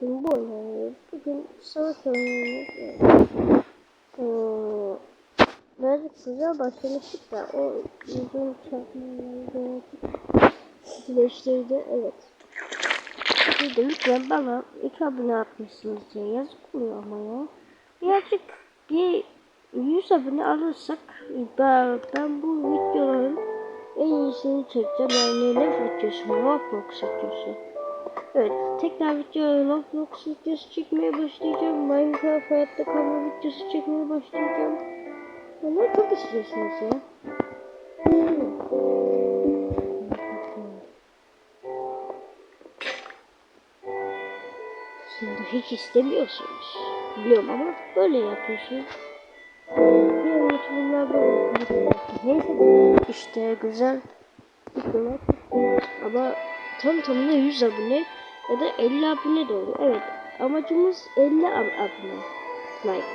bugün bu oynuyoruz. Bugün savaş oynuyoruz. Ee, birazcık güzel başlamıştık da o uzun çarpmaları birleştirdi. Evet. Şimdi lütfen bana iki abone atmışsınız diye yazık oluyor ama ya. Birazcık bir 100 abone alırsak ben, ben bu videoların en iyisini çekeceğim. Yani ne videosu mu? Roblox videosu. Evet, tekrar video Roblox videosu çekmeye başlayacağım. Minecraft hayatta kalma videosu çekmeye başlayacağım. Bunları çok istiyorsunuz ya. Şimdi hiç istemiyorsunuz. Biliyorum ama böyle yapıyorsunuz. YouTuber'lar böyle. Neyse işte güzel ama tam tamına 100 abone ya da 50 abone de olur. Evet amacımız 50 ab abone. Like.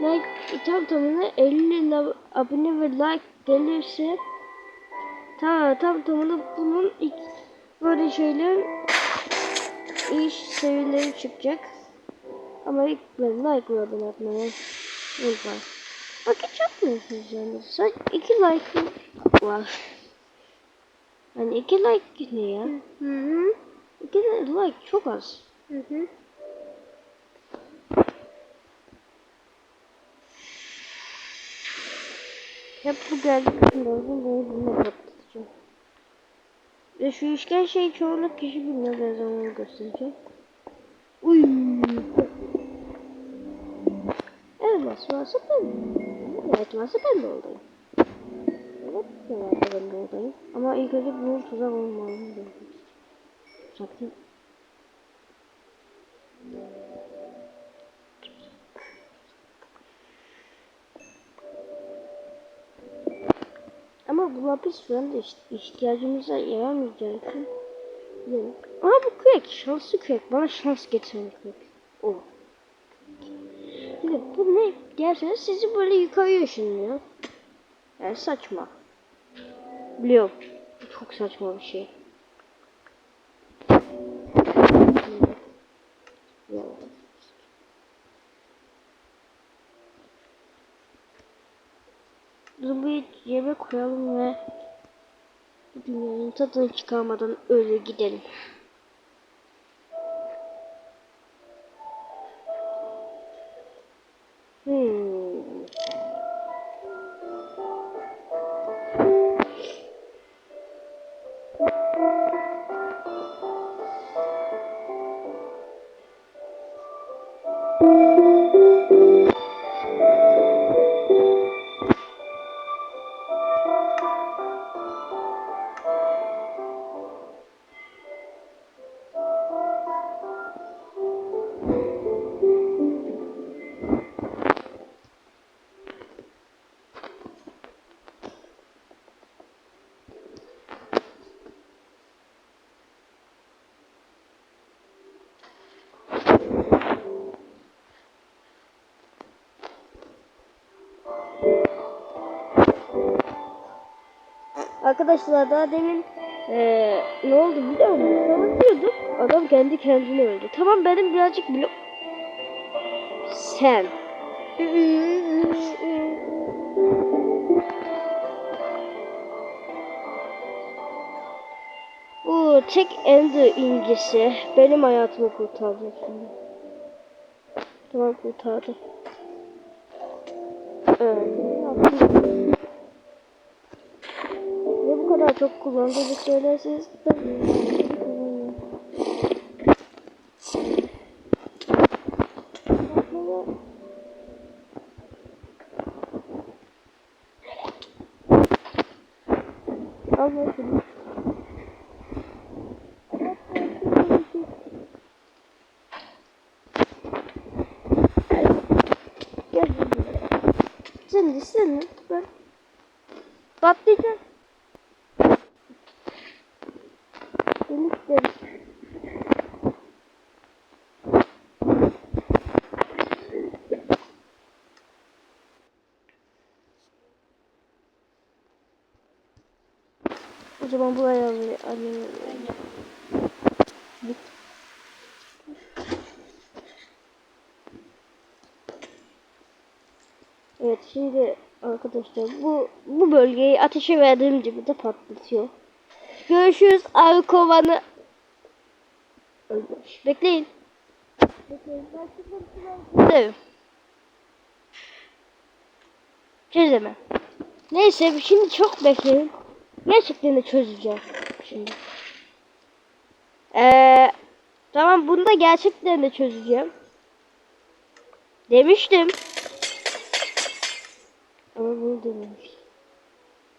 Like tam tamına 50 la- abone ve like gelirse ta tam tamına bunun ilk böyle şeyler iş seviyeleri çıkacak. Ama ilk ben like ve abone atmayı unutmayın. Hiç yapmıyorsunuz yani. Sadece iki like var. Yani iki like ne ya? Hı hı. İki like çok az. Hı hı. Hep bu geldikten lazım böyle bunu patlatacağım. Ve şu üçgen şeyi çoğunluk kişi bilmiyor ben onu göstereceğim. Uy. Evet varsa ben. Varsa ben de oradayım. Ben de oradayım. Ama ilk önce bunun tuzak olmalıyım. Tuzak. Ama bu lapis falan da iht- ihtiyacımıza yaramayacağı için yok. Ama bu kürek, şanslı kürek. Bana şans getiren kürek. O. Şimdi bu ne derseniz sizi böyle yukarı ışınlıyor. Yani saçma. Biliyorum. Çok saçma bir şey. Zombiyi yere koyalım ve dünyanın tadını çıkarmadan öyle gidelim. Arkadaşlar daha demin eee, ne oldu biliyor musun? Diyordum adam kendi kendini öldü. Tamam benim birazcık bile... Sen. Bu tek ender incisi benim hayatımı kurtaracak şimdi. Tamam kurtardı. Çok kullandığını söylerseniz ben kullanıyorum. Al bakayım. Gel buraya. Sen de sen de ben patlayacağım. O buraya alayım. Evet şimdi arkadaşlar bu bu bölgeyi ateşe verdiğim gibi de patlatıyor. Görüşürüz arı kovanı. Ölmüş. Bekleyin. Bekleyin. Ben Çözeme. Neyse şimdi çok bekleyin. Gerçekten çözeceğim. Şimdi. Ee, tamam bunu da gerçekten de çözeceğim. Demiştim. Ama bunu dememiştim.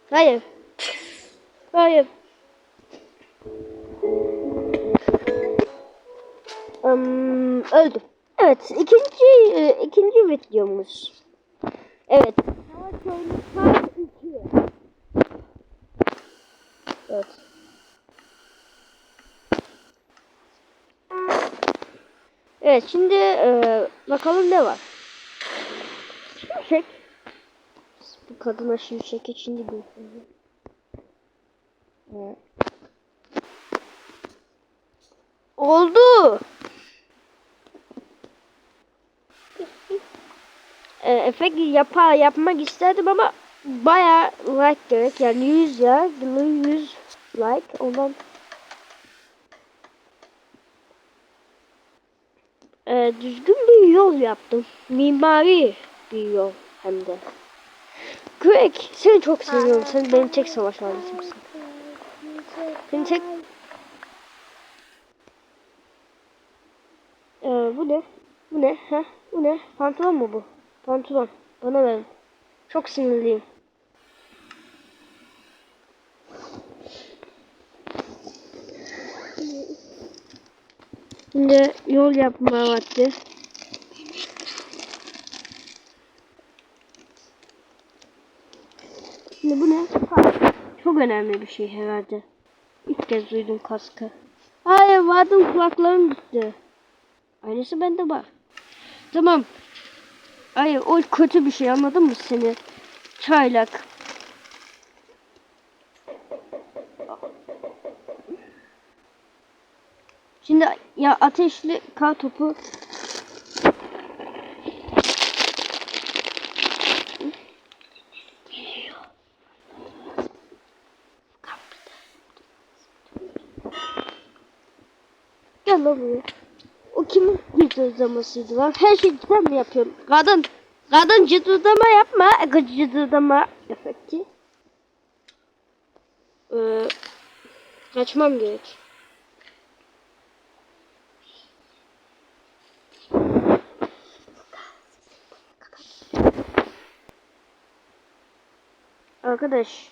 Hayır. Hayır. Um, öldüm. Evet, ikinci e, ikinci videomuz. Evet. Savaş oyunu part 2. Evet. Evet, şimdi e, bakalım ne var. Şimşek. Bu kadına şimşek içinde bir Evet. Oldu. e, efekt yapa, yapmak isterdim ama baya like gerek yani 100 ya 100 like ondan e, düzgün bir yol yaptım. Mimari bir yol hem de. Greg seni çok seviyorum. Sen benim tek savaş aletimsin seni tek e, bu ne? Bu ne? Ha? Bu ne? Pantolon mu bu? Pantolon. Bana verin. Çok sinirliyim. Şimdi yol yapma vakti. Şimdi bu ne? Çok önemli bir şey herhalde. İlk kez duydum kaskı. Hayır vardım kulaklarım gitti. Aynısı bende var. Tamam. Hayır o kötü bir şey anladın mı seni? Çaylak. Şimdi ya ateşli kar topu Gel lan buraya. O kimin cıdırdamasıydı lan? Her şeyi sen mi yapıyorsun? Kadın. Kadın cıdırdama yapma. Cıdırdama efekti. Ee, kaçmam gerek. Arkadaş.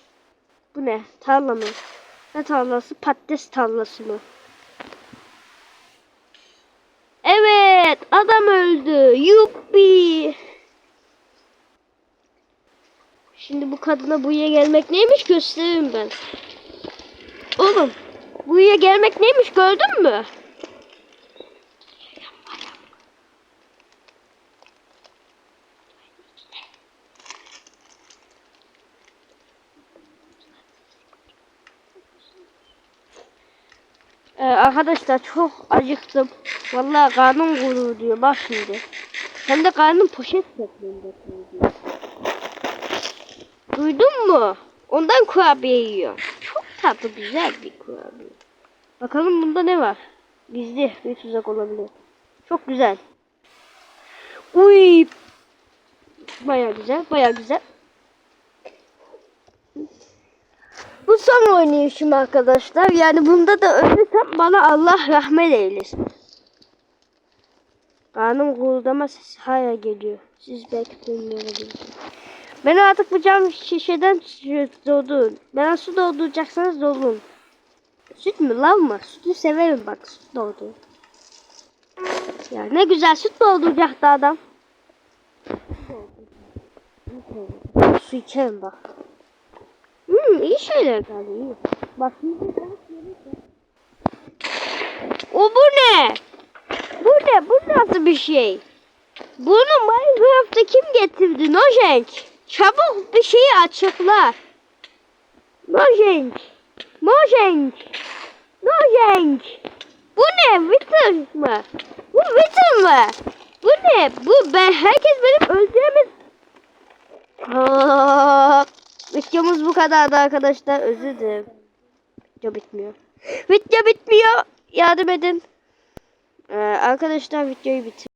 Bu ne? Tarla mı? Ne tarlası? Patates tarlası mı? Evet, adam öldü. Yuppi. Şimdi bu kadına buraya gelmek neymiş göstereyim ben. Oğlum, buraya gelmek neymiş gördün mü? Ee, arkadaşlar çok acıktım. Vallahi karnım gurur diyor. Bak şimdi. Hem de karnım poşet şeklinde diyor. Duydun mu? Ondan kurabiye yiyor. Çok tatlı güzel bir kurabiye. Bakalım bunda ne var? Gizli bir tuzak olabilir. Çok güzel. Uy. Baya güzel, baya güzel. Bu son oynayışım arkadaşlar. Yani bunda da ölürsem bana Allah rahmet eylesin. Karnım guruldama sesi hala geliyor. Siz belki duymuyorsunuz. Ben artık bu cam şişeden doldurun. Bana su dolduracaksanız doldurun. Süt mü lav mı? Sütü severim bak süt doldurun. Ya ne güzel süt dolduracaktı adam. Su içerim bak. Şeyler iyi. Bak O bu ne? Bu ne? Bu nasıl bir şey? Bunu Minecraft'ta kim getirdi? Nojenk. Çabuk bir şeyi açıkla. Nojenk. Nojenk. Nojenk. Bu ne? Wither mı? Bu Wither mı? Bu ne? Bu ben herkes benim öldüğümü Aa, videomuz bu kadardı arkadaşlar. Özür dilerim. Video bitmiyor. Video bitmiyor. Yardım edin. Ee, arkadaşlar videoyu bitir.